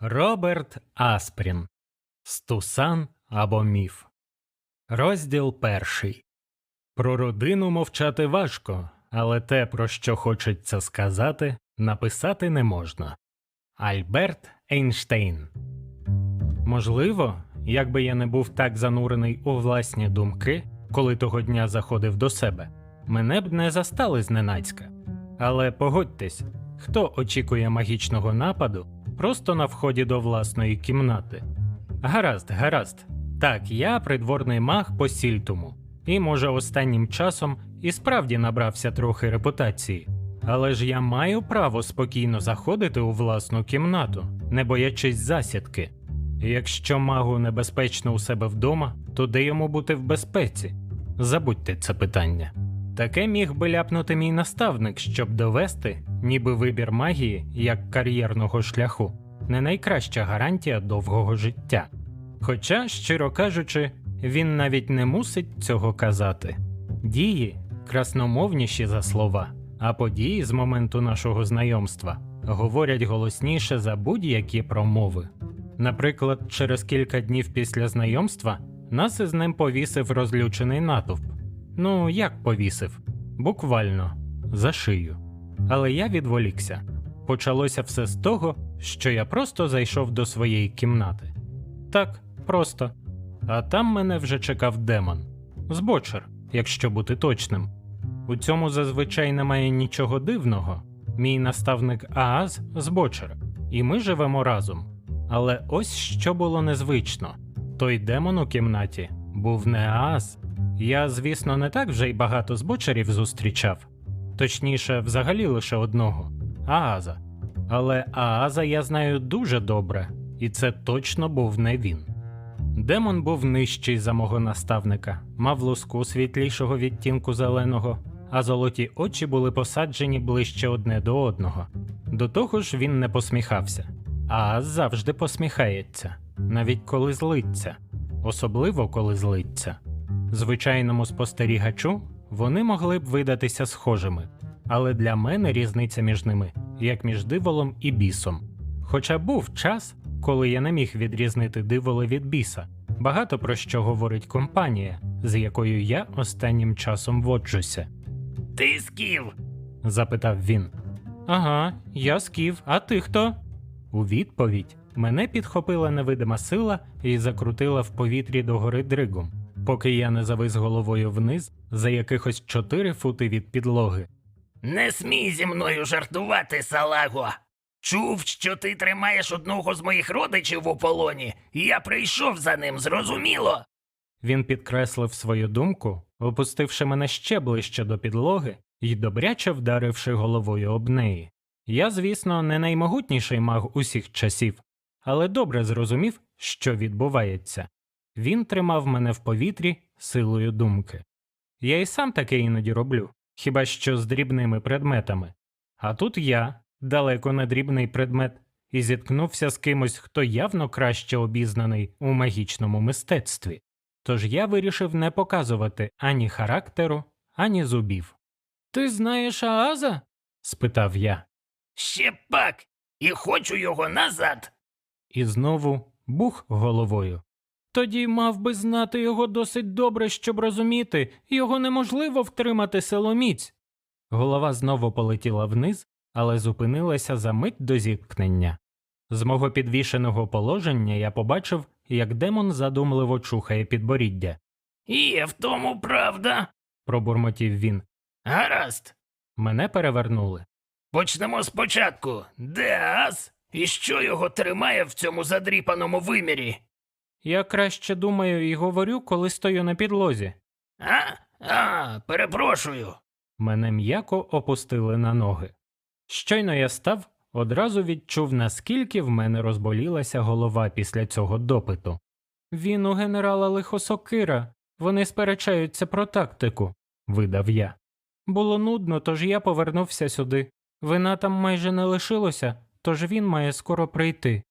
Роберт Аспрін Стусан або міф. Розділ перший. Про родину мовчати важко, але те, про що хочеться сказати, написати не можна. Альберт Ейнштейн. Можливо, якби я не був так занурений у власні думки, коли того дня заходив до себе, мене б не застали зненацька. Але погодьтесь, хто очікує магічного нападу просто на вході до власної кімнати. Гаразд, гаразд. Так, я придворний маг по сільтуму, і, може, останнім часом і справді набрався трохи репутації. Але ж я маю право спокійно заходити у власну кімнату, не боячись засідки. Якщо магу небезпечно у себе вдома, то де йому бути в безпеці? Забудьте це питання. Таке міг би ляпнути мій наставник, щоб довести, ніби вибір магії як кар'єрного шляху не найкраща гарантія довгого життя. Хоча, щиро кажучи, він навіть не мусить цього казати. Дії красномовніші за слова, а події з моменту нашого знайомства говорять голосніше за будь-які промови. Наприклад, через кілька днів після знайомства нас із ним повісив розлючений натовп. Ну, як повісив? Буквально за шию. Але я відволікся. Почалося все з того, що я просто зайшов до своєї кімнати. Так, просто. А там мене вже чекав демон. Збочер, якщо бути точним. У цьому зазвичай немає нічого дивного. Мій наставник Ааз збочер, і ми живемо разом. Але ось що було незвично: той демон у кімнаті був не Ааз. Я, звісно, не так вже й багато збочерів зустрічав, точніше, взагалі лише одного Ааза. Але Ааза я знаю дуже добре, і це точно був не він. Демон був нижчий за мого наставника, мав луску світлішого відтінку зеленого, а золоті очі були посаджені ближче одне до одного. До того ж він не посміхався, а завжди посміхається, навіть коли злиться, особливо коли злиться. Звичайному спостерігачу вони могли б видатися схожими, але для мене різниця між ними як між диволом і бісом. Хоча був час, коли я не міг відрізнити дивола від біса, багато про що говорить компанія, з якою я останнім часом воджуся. Ти скіл. запитав він. Ага, я скіф, а ти хто? У відповідь мене підхопила невидима сила і закрутила в повітрі догори дригом, поки я не завис головою вниз за якихось чотири фути від підлоги. Не смій зі мною жартувати, салаго. Чув, що ти тримаєш одного з моїх родичів у полоні, і я прийшов за ним, зрозуміло. Він підкреслив свою думку, опустивши мене ще ближче до підлоги і добряче вдаривши головою об неї. Я, звісно, не наймогутніший маг усіх часів, але добре зрозумів, що відбувається. Він тримав мене в повітрі силою думки. Я і сам таке іноді роблю, хіба що з дрібними предметами. А тут я, далеко не дрібний предмет, і зіткнувся з кимось, хто явно краще обізнаний у магічному мистецтві. Тож я вирішив не показувати ані характеру, ані зубів. Ти знаєш Ааза? спитав я, Ще пак, і хочу його назад. і знову бух головою. Тоді мав би знати його досить добре, щоб розуміти, його неможливо втримати силоміць. Голова знову полетіла вниз, але зупинилася за мить до зіткнення. З мого підвішеного положення я побачив, як демон задумливо чухає підборіддя. Є в тому правда. Пробурмотів він. Гаразд. Мене перевернули. Почнемо спочатку. Де Ас? І що його тримає в цьому задріпаному вимірі? Я краще думаю і говорю, коли стою на підлозі. А? А, перепрошую. Мене м'яко опустили на ноги. Щойно я став, одразу відчув, наскільки в мене розболілася голова після цього допиту. Він у генерала Лихосокира, вони сперечаються про тактику, видав я. Було нудно, тож я повернувся сюди. Вина там майже не лишилося, тож він має скоро прийти,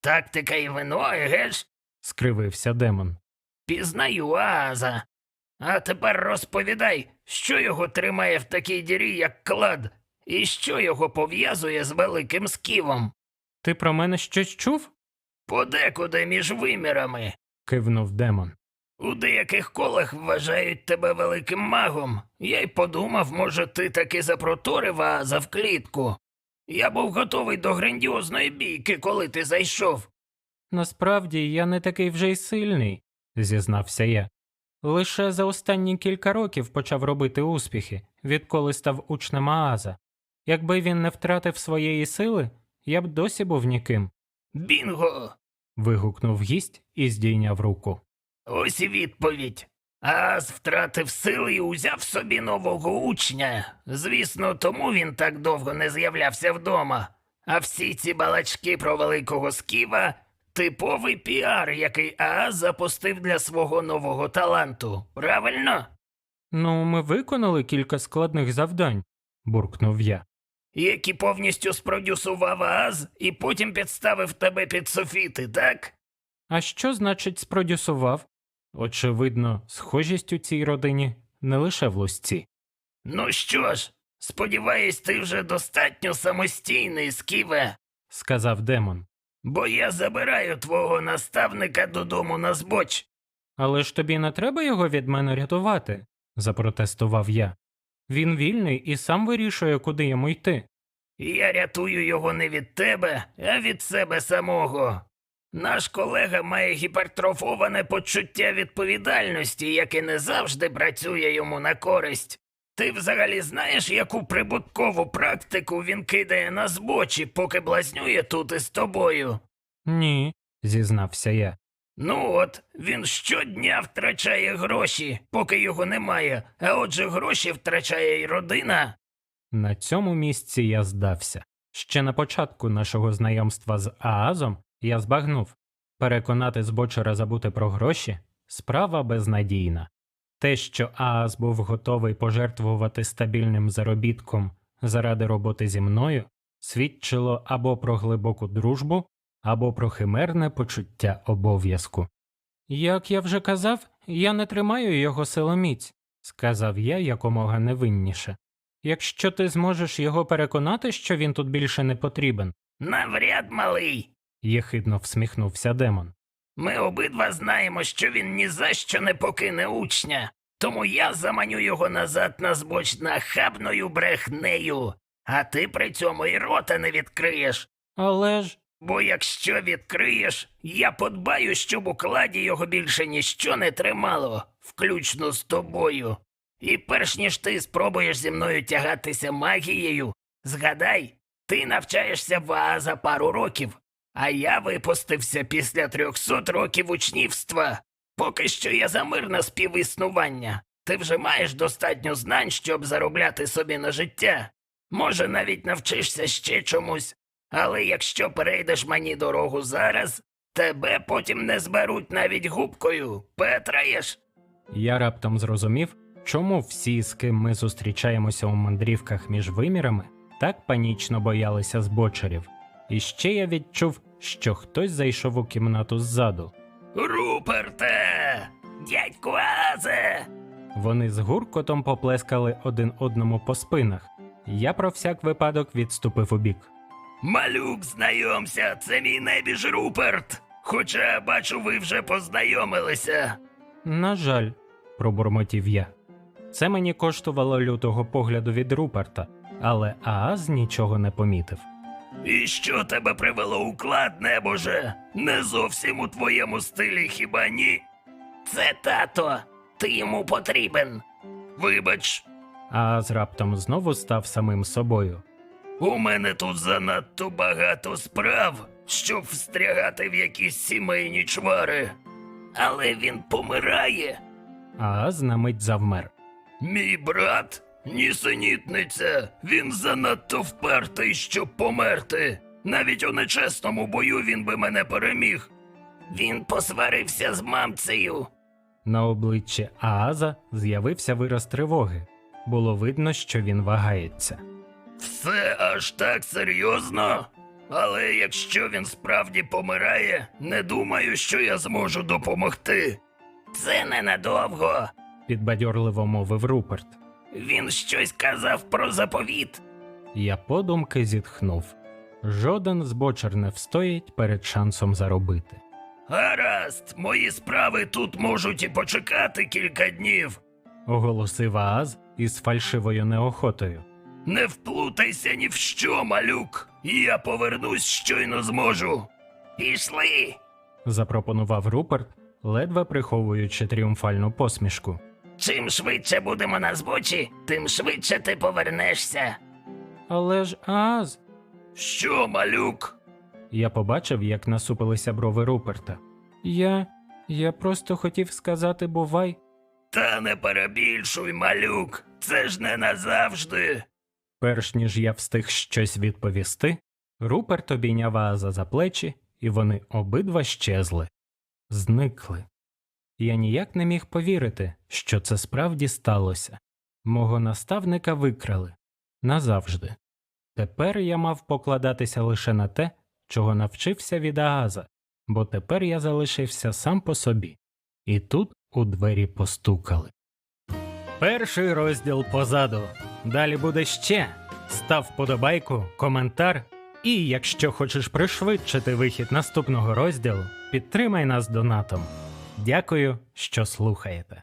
Тактика і вино, геш? Скривився демон. Пізнаю Ааза. А тепер розповідай, що його тримає в такій дірі, як клад, і що його пов'язує з великим сківом. Ти про мене щось чув? Подекуди між вимірами. кивнув демон. У деяких колах вважають тебе великим магом. Я й подумав, може, ти таки запроторив Ааза в клітку. Я був готовий до грандіозної бійки, коли ти зайшов. Насправді я не такий вже й сильний, зізнався я. Лише за останні кілька років почав робити успіхи, відколи став учнем Ааза. Якби він не втратив своєї сили, я б досі був ніким. Бінго! вигукнув гість і здійняв руку. Ось і відповідь. Ааз втратив сили і узяв собі нового учня. Звісно, тому він так довго не з'являвся вдома. А всі ці балачки про великого сківа типовий піар, який Ааз запустив для свого нового таланту. Правильно? Ну, ми виконали кілька складних завдань, буркнув я. Які повністю спродюсував Ааз і потім підставив тебе під софіти, так? А що значить спродюсував? Очевидно, схожість у цій родині не лише в лусці. Ну що ж, сподіваюсь, ти вже достатньо самостійний, сківе. сказав демон. Бо я забираю твого наставника додому на збоч. Але ж тобі не треба його від мене рятувати, запротестував я. Він вільний і сам вирішує, куди йому йти. Я рятую його не від тебе, а від себе самого. Наш колега має гіпертрофоване почуття відповідальності, яке не завжди працює йому на користь. Ти взагалі знаєш, яку прибуткову практику він кидає на збочі, поки блазнює тут із тобою? Ні, зізнався я. Ну от, він щодня втрачає гроші, поки його немає, а отже гроші втрачає й родина. На цьому місці я здався. Ще на початку нашого знайомства з Аазом я збагнув переконати збочера забути про гроші справа безнадійна. Те, що Ааз був готовий пожертвувати стабільним заробітком заради роботи зі мною, свідчило або про глибоку дружбу, або про химерне почуття обов'язку. Як я вже казав, я не тримаю його силоміць, сказав я якомога невинніше. Якщо ти зможеш його переконати, що він тут більше не потрібен, Навряд малий. єхидно всміхнувся демон. Ми обидва знаємо, що він ні за що не покине учня, тому я заманю його назад на збоч нахабною брехнею, а ти при цьому і рота не відкриєш. Але ж. Бо якщо відкриєш, я подбаю, щоб у кладі його більше ніщо не тримало, включно з тобою. І перш ніж ти спробуєш зі мною тягатися магією, згадай, ти навчаєшся в Ааза пару років, а я випустився після трьохсот років учнівства. Поки що я за мирне співіснування. Ти вже маєш достатньо знань, щоб заробляти собі на життя. Може, навіть навчишся ще чомусь. Але якщо перейдеш мені дорогу зараз, тебе потім не зберуть навіть губкою. Петраєш? Я раптом зрозумів, чому всі, з ким ми зустрічаємося у мандрівках між вимірами, так панічно боялися збочерів. І ще я відчув, що хтось зайшов у кімнату ззаду. Руперте! Дядьку Азе! Вони з гуркотом поплескали один одному по спинах. Я про всяк випадок відступив убік. Малюк, знайомся, це мій небіж Руперт. Хоча, бачу, ви вже познайомилися. На жаль, пробурмотів я. Це мені коштувало лютого погляду від Руперта, але Ааз нічого не помітив. І що тебе привело у клад, небоже? Не зовсім у твоєму стилі, хіба ні? Це тато, ти йому потрібен. Вибач, Ааз раптом знову став самим собою. у мене тут занадто багато справ, щоб встрягати в якісь сімейні чвари. Але він помирає. Ааз на мить завмер. Мій брат? Нісенітниця. Він занадто впертий, щоб померти. Навіть у нечесному бою він би мене переміг. Він посварився з мамцею. На обличчі Ааза з'явився вираз тривоги. Було видно, що він вагається. Все аж так серйозно. Але якщо він справді помирає, не думаю, що я зможу допомогти. Це ненадовго. Підбадьорливо мовив Руперт. Він щось казав про заповіт. Я подумки зітхнув. Жоден збочер не встоїть перед шансом заробити. Гаразд, мої справи тут можуть і почекати кілька днів. Оголосив Ааз із фальшивою неохотою. Не вплутайся ні в що, малюк. Я повернусь щойно зможу. Пішли. Запропонував Руперт, ледве приховуючи тріумфальну посмішку. Чим швидше будемо на збочі, тим швидше ти повернешся. Але ж Ааз. Що, малюк? Я побачив, як насупилися брови Руперта. Я. я просто хотів сказати бувай. Та не перебільшуй, малюк. Це ж не назавжди. Перш ніж я встиг щось відповісти, Руперт обійняв Ааза за плечі, і вони обидва щезли. Зникли. Я ніяк не міг повірити, що це справді сталося. Мого наставника викрали назавжди. Тепер я мав покладатися лише на те, чого навчився від Ааза, бо тепер я залишився сам по собі. І тут у двері постукали. Перший розділ позаду. Далі буде ще. Став вподобайку, коментар. І якщо хочеш пришвидшити вихід наступного розділу, підтримай нас донатом. Дякую, що слухаєте.